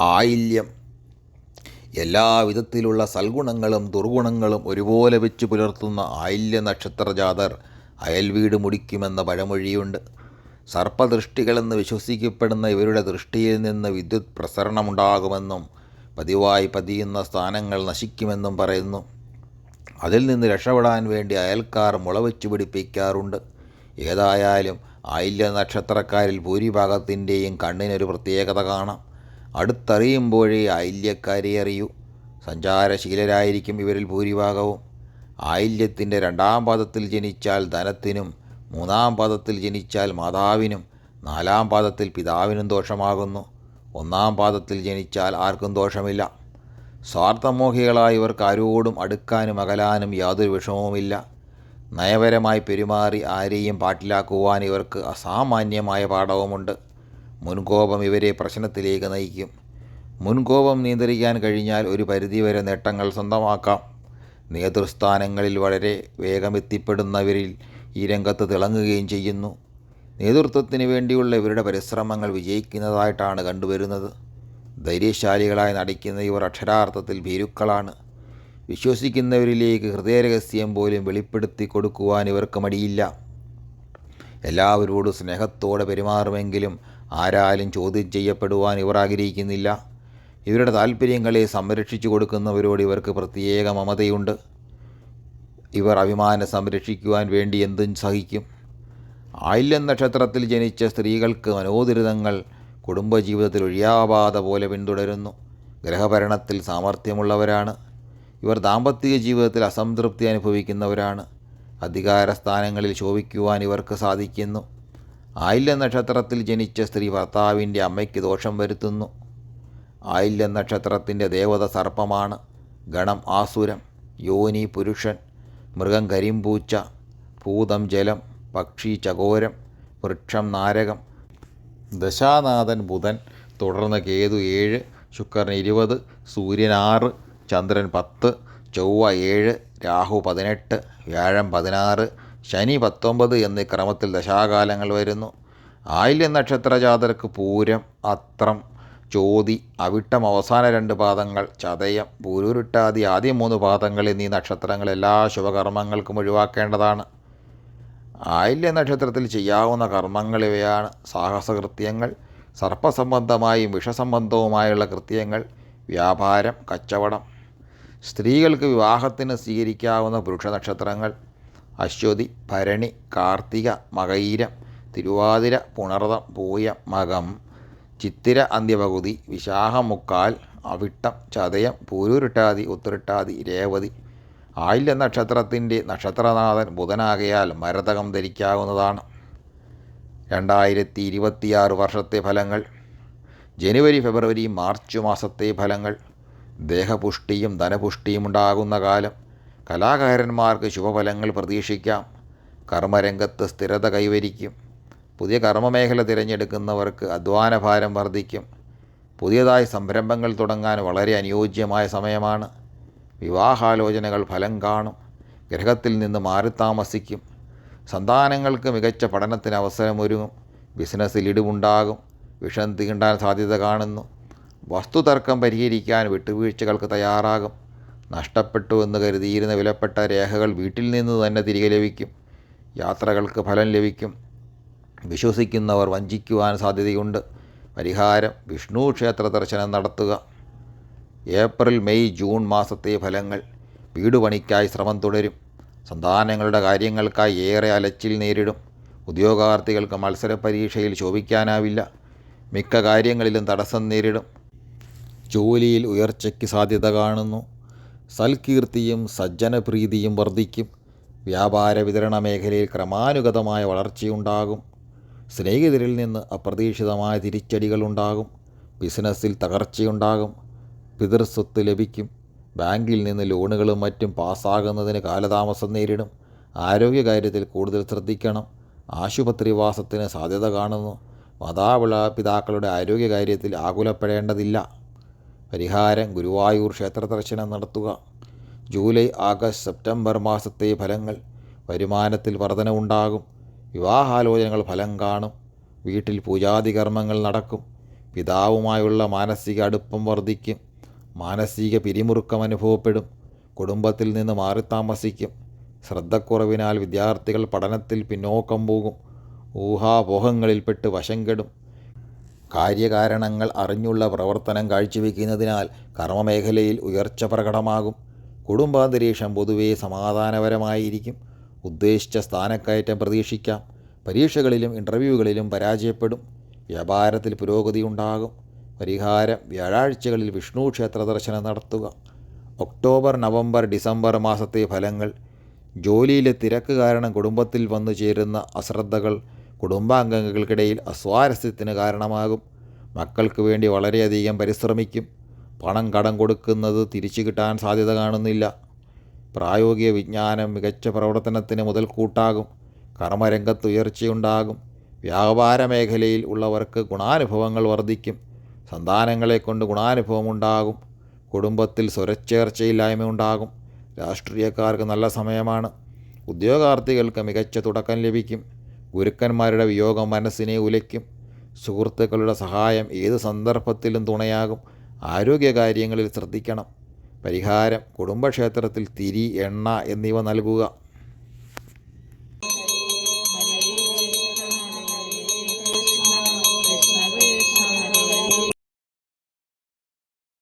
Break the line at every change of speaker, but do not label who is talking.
ആയില്യം. എല്ലാവിധത്തിലുള്ള സൽഗുണങ്ങളും ദുർഗുണങ്ങളും ഒരുപോലെ വെച്ച് പുലർത്തുന്ന ആയില്യ നക്ഷത്രജാതർ അയൽവീട് മുടിക്കുമെന്ന പഴമൊഴിയുണ്ട്. സർപ്പദൃഷ്ടികളെന്ന് വിശ്വസിക്കപ്പെടുന്ന ഇവരുടെ ദൃഷ്ടിയിൽ നിന്ന് വിദ്യുത് പ്രസരണമുണ്ടാകുമെന്നും പതിവായി പതിയുന്ന സ്ഥാനങ്ങൾ നശിക്കുമെന്നും പറയുന്നു. അതിൽ നിന്ന് രക്ഷപ്പെടാൻ വേണ്ടി അയൽക്കാർ മുളവെച്ച് പിടിപ്പിക്കാറുണ്ട്. ഏതായാലും ആയില്യ നക്ഷത്രക്കാരിൽ ഭൂരിഭാഗത്തിന്റെയും കണ്ണിനൊരു പ്രത്യേകത കാണാം. അടുത്തറിയുമ്പോഴേ ആയില്യക്കാരെ അറിയൂ. സഞ്ചാരശീലരായിരിക്കും ഇവരിൽ ഭൂരിഭാഗവും. ആയില്യത്തിന്റെ രണ്ടാം പാദത്തിൽ ജനിച്ചാൽ ധനത്തിനും മൂന്നാം പാദത്തിൽ ജനിച്ചാൽ മാതാവിനും നാലാം പാദത്തിൽ പിതാവിനും ദോഷമാകുന്നു. ഒന്നാം പാദത്തിൽ ജനിച്ചാൽ ആർക്കും ദോഷമില്ല. സ്വാർത്ഥമോഹികളായവർക്ക് ആരോടും അടുക്കാനും അകലാനും യാതൊരു വിഷമവുമില്ല. നയപരമായി പെരുമാറി ആരെയും പാട്ടിലാക്കുവാൻ ഇവർക്ക് അസാമാന്യമായ പാഠവുമുണ്ട്. മുൻകോപം ഇവരെ പ്രശ്നത്തിലേക്ക് നയിക്കും. മുൻകോപം നിയന്ത്രിക്കാൻ കഴിഞ്ഞാൽ ഒരു പരിധിവരെ നേട്ടങ്ങൾ സ്വന്തമാക്കാം. നേതൃസ്ഥാനങ്ങളിൽ വളരെ വേഗം എത്തിപ്പെടുന്നവരിൽ ഈ രംഗത്ത് തിളങ്ങുകയും ചെയ്യുന്നു. നേതൃത്വത്തിന് വേണ്ടിയുള്ള ഇവരുടെ പരിശ്രമങ്ങൾ വിജയിക്കുന്നതായിട്ടാണ് കണ്ടുവരുന്നത്. ധൈര്യശാലികളായി നടിക്കുന്ന ഇവർ അക്ഷരാർത്ഥത്തിൽ ഭീരുക്കളാണ്. വിശ്വസിക്കുന്നവരിലേക്ക് ഹൃദയരഹസ്യം പോലും വെളിപ്പെടുത്തി കൊടുക്കുവാൻ ഇവർക്ക് മടിയില്ല. എല്ലാവരോടും സ്നേഹത്തോടെ പെരുമാറുമെങ്കിലും ആരാലും ചോദ്യം ചെയ്യപ്പെടുവാൻ ഇവർ ആഗ്രഹിക്കുന്നില്ല. ഇവരുടെ താല്പര്യങ്ങളെ സംരക്ഷിച്ചു കൊടുക്കുന്നവരോട് ഇവർക്ക് പ്രത്യേക മമതയുണ്ട്. ഇവർ അഭിമാനം സംരക്ഷിക്കുവാൻ വേണ്ടി എന്തും സഹിക്കും. ആയില്യം നക്ഷത്രത്തിൽ ജനിച്ച സ്ത്രീകൾക്ക് മനോദുരിതങ്ങൾ കുടുംബജീവിതത്തിൽ ഒഴിയാബാധ പോലെ പിന്തുടരുന്നു. ഗ്രഹഭരണത്തിൽ സാമർഥ്യമുള്ളവരാണ്. ഇവർ ദാമ്പത്തിക ജീവിതത്തിൽ അസംതൃപ്തി അനുഭവിക്കുന്നവരാണ്. അധികാര സ്ഥാനങ്ങളിൽ ശോഭിക്കുവാൻ ഇവർക്ക് സാധിക്കുന്നു. ആയില്യ നക്ഷത്രത്തിൽ ജനിച്ച സ്ത്രീ ഭർത്താവിന്റെ അമ്മയ്ക്ക് ദോഷം വരുത്തുന്നു. ആയില്യ നക്ഷത്രത്തിന്റെ ദേവത സർപ്പമാണ്. ഗണം ആസുരം യോനി പുരുഷൻ മൃഗം കരിമ്പൂച്ച ഭൂതം ജലം പക്ഷി ചകോരം വൃക്ഷം നാരകം. ദശാനാഥൻ ബുധൻ തുടർന്ന് കേതു ഏഴ് ശുക്രൻ ഇരുപത് സൂര്യൻ ആറ് ചന്ദ്രൻ പത്ത് ചൊവ്വ ഏഴ് രാഹു പതിനെട്ട് വ്യാഴം പതിനാറ് ശനി പത്തൊമ്പത് എന്നീ ക്രമത്തിൽ ദശാകാലങ്ങൾ വരുന്നു. ആയില്യ നക്ഷത്രജാതർക്ക് പൂരം അത്രം ചോതി അവിട്ടം അവസാന രണ്ട് പാദങ്ങൾ ചതയം പൂരൂരുട്ടാതി ആദ്യ മൂന്ന് പാദങ്ങൾ എന്നീ നക്ഷത്രങ്ങൾ എല്ലാ ശുഭകർമ്മങ്ങൾക്കും ഒഴിവാക്കേണ്ടതാണ്. ആയില്യ നക്ഷത്രത്തിൽ ചെയ്യാവുന്ന കർമ്മങ്ങൾ ഇവയാണ് സാഹസകൃത്യങ്ങൾ സർപ്പസംബന്ധമായും വിഷസംബന്ധവുമായുള്ള കൃത്യങ്ങൾ വ്യാപാരം കച്ചവടം. സ്ത്രീകൾക്ക് വിവാഹത്തിന് സ്വീകരിക്കാവുന്ന പുരുഷ നക്ഷത്രങ്ങൾ അശ്വതി ഭരണി കാർത്തിക മകയിരം തിരുവാതിര പുണർതം പൂയം മകം ചിത്തിര അന്ത്യപകുതി വിശാഖമുക്കാൽ അവിട്ടം ചതയം പൂരൂരിട്ടാതി ഉത്തരട്ടാതി രേവതി. ആയില്യ നക്ഷത്രത്തിന്റെ നക്ഷത്രനാഥൻ ബുധനാകയാൽ മരതകം ധരിക്കാവുന്നതാണ്. രണ്ടായിരത്തി ഇരുപത്തിയാറ് വർഷത്തെ ഫലങ്ങൾ. ജനുവരി ഫെബ്രുവരി മാർച്ച് മാസത്തെ ഫലങ്ങൾ. ദേഹപുഷ്ടിയും ധനപുഷ്ടിയും ഉണ്ടാകുന്ന കാലം. കലാകാരന്മാർക്ക് ശുഭഫലങ്ങൾ പ്രതീക്ഷിക്കാം. കർമ്മരംഗത്ത് സ്ഥിരത കൈവരിക്കും. പുതിയ കർമ്മമേഖല തിരഞ്ഞെടുക്കുന്നവർക്ക് അധ്വാനഭാരം വർദ്ധിക്കും. പുതിയതായി സംരംഭങ്ങൾ തുടങ്ങാൻ വളരെ അനുയോജ്യമായ സമയമാണ്. വിവാഹാലോചനകൾ ഫലം കാണും. ഗ്രഹത്തിൽ നിന്ന് മാറി താമസിക്കും. സന്താനങ്ങൾക്ക് മികച്ച പഠനത്തിന് അവസരമൊരുങ്ങും. ബിസിനസ്സിൽ ഇടിവുണ്ടാകും. വിഷം തീണ്ടാൻ സാധ്യത കാണുന്നു. വസ്തുതർക്കം പരിഹരിക്കാൻ വിട്ടുവീഴ്ചകൾക്ക് തയ്യാറാകും. നഷ്ടപ്പെട്ടു എന്ന് കരുതിയിരുന്ന വിലപ്പെട്ട രേഖകൾ വീട്ടിൽ നിന്ന് തന്നെ തിരികെ ലഭിക്കും. യാത്രകൾക്ക് ഫലം ലഭിക്കും. വിശ്വസിക്കുന്നവർ വഞ്ചിക്കുവാൻ സാധ്യതയുണ്ട്. പരിഹാരം വിഷ്ണു ക്ഷേത്ര ദർശനം നടത്തുക. ഏപ്രിൽ മെയ് ജൂൺ മാസത്തെ ഫലങ്ങൾ. വീടുപണിക്കായി ശ്രമം തുടരും. സന്താനങ്ങളുടെ കാര്യങ്ങൾക്കായി ഏറെ അലച്ചിൽ നേരിടും. ഉദ്യോഗാർത്ഥികൾക്ക് മത്സര പരീക്ഷയിൽ ശോഭിക്കാനാവില്ല. മിക്ക കാര്യങ്ങളിലും തടസ്സം നേരിടും. ജോലിയിൽ ഉയർച്ചയ്ക്ക് സാധ്യത കാണുന്നു. സൽകീർത്തിയും സജ്ജനപ്രീതിയും വർദ്ധിക്കും. വ്യാപാര വിതരണ മേഖലയിൽ ക്രമാനുഗതമായ വളർച്ചയുണ്ടാകും. സ്നേഹിതരിൽ നിന്ന് അപ്രതീക്ഷിതമായ തിരിച്ചടികളുണ്ടാകും ബിസിനസ്സിൽ തകർച്ചയുണ്ടാകും. പിതൃസ്വത്ത് ലഭിക്കും. ബാങ്കിൽ നിന്ന് ലോണുകളും മറ്റും പാസ്സാകുന്നതിന് കാലതാമസം നേരിടും. ആരോഗ്യകാര്യത്തിൽ കൂടുതൽ ശ്രദ്ധിക്കണം. ആശുപത്രിവാസത്തിന് സാധ്യത കാണുന്നു. മാതാപിതാക്കളുടെ ആരോഗ്യകാര്യത്തിൽ ആകുലപ്പെടേണ്ടതില്ല. പരിഹാരം ഗുരുവായൂർ ക്ഷേത്ര ദർശനം നടത്തുക. ജൂലൈ ആഗസ്റ്റ് സെപ്റ്റംബർ മാസത്തെ ഫലങ്ങൾ വരുമാനത്തിൽ വർധനവുണ്ടാകും. വിവാഹാലോചനകൾ ഫലം കാണും. വീട്ടിൽ പൂജാതി കർമ്മങ്ങൾ നടക്കും. പിതാവുമായുള്ള മാനസിക അടുപ്പം വർദ്ധിക്കും മാനസിക പിരിമുറുക്കം അനുഭവപ്പെടും. കുടുംബത്തിൽ നിന്ന് മാറി താമസിക്കും. ശ്രദ്ധക്കുറവിനാൽ വിദ്യാർത്ഥികൾ പഠനത്തിൽ പിന്നോക്കം പോകും. ഊഹാപോഹങ്ങളിൽപ്പെട്ട് വശം കെടും. കാര്യകാരണങ്ങൾ അറിഞ്ഞുള്ള പ്രവർത്തനം കാഴ്ചവെക്കുന്നതിനാൽ കർമ്മമേഖലയിൽ ഉയർച്ച പ്രകടമാകും. കുടുംബാന്തരീക്ഷം പൊതുവേ സമാധാനപരമായിരിക്കും. ഉദ്ദേശിച്ച സ്ഥാനക്കയറ്റം പ്രതീക്ഷിക്കാം. പരീക്ഷകളിലും ഇന്റർവ്യൂകളിലും പരാജയപ്പെടും. വ്യാപാരത്തിൽ പുരോഗതി ഉണ്ടാകും. പരിഹാരം വ്യാഴാഴ്ചകളിൽ വിഷ്ണു ക്ഷേത്ര ദർശനം നടത്തുക. ഒക്ടോബർ നവംബർ ഡിസംബർ മാസത്തെ ഫലങ്ങൾ. ജോലിയിലെ തിരക്ക് കാരണം കുടുംബത്തിൽ വന്നു ചേരുന്ന അശ്രദ്ധകൾ കുടുംബാംഗങ്ങൾക്കിടയിൽ അസ്വാരസ്യത്തിന് കാരണമാകും. മക്കൾക്ക് വേണ്ടി വളരെയധികം പരിശ്രമിക്കും. പണം കടം കൊടുക്കുന്നത് തിരിച്ചു കിട്ടാൻ സാധ്യത കാണുന്നില്ല. പ്രായോഗിക വിജ്ഞാനം മികച്ച പ്രവർത്തനത്തിന് മുതൽക്കൂട്ടാകും. കർമ്മരംഗത്ത് ഉയർച്ചയുണ്ടാകും. വ്യാപാര മേഖലയിൽ ഉള്ളവർക്ക് ഗുണാനുഭവങ്ങൾ വർദ്ധിക്കും. സന്താനങ്ങളെ കൊണ്ട് ഗുണാനുഭവമുണ്ടാകും. കുടുംബത്തിൽ സ്വരച്ചേർച്ചയില്ലായ്മ ഉണ്ടാകും രാഷ്ട്രീയക്കാർക്ക് നല്ല സമയമാണ്. ഉദ്യോഗാർത്ഥികൾക്ക് മികച്ച തുടക്കം ലഭിക്കും. ഗുരുക്കന്മാരുടെ വിയോഗം മനസ്സിനെ ഉലയ്ക്കും. സുഹൃത്തുക്കളുടെ സഹായം ഏത് സന്ദർഭത്തിലും തുണയാകും. ആരോഗ്യകാര്യങ്ങളിൽ ശ്രദ്ധിക്കണം. പരിഹാരം കുടുംബക്ഷേത്രത്തിൽ തിരി എണ്ണ എന്നിവ നൽകുക.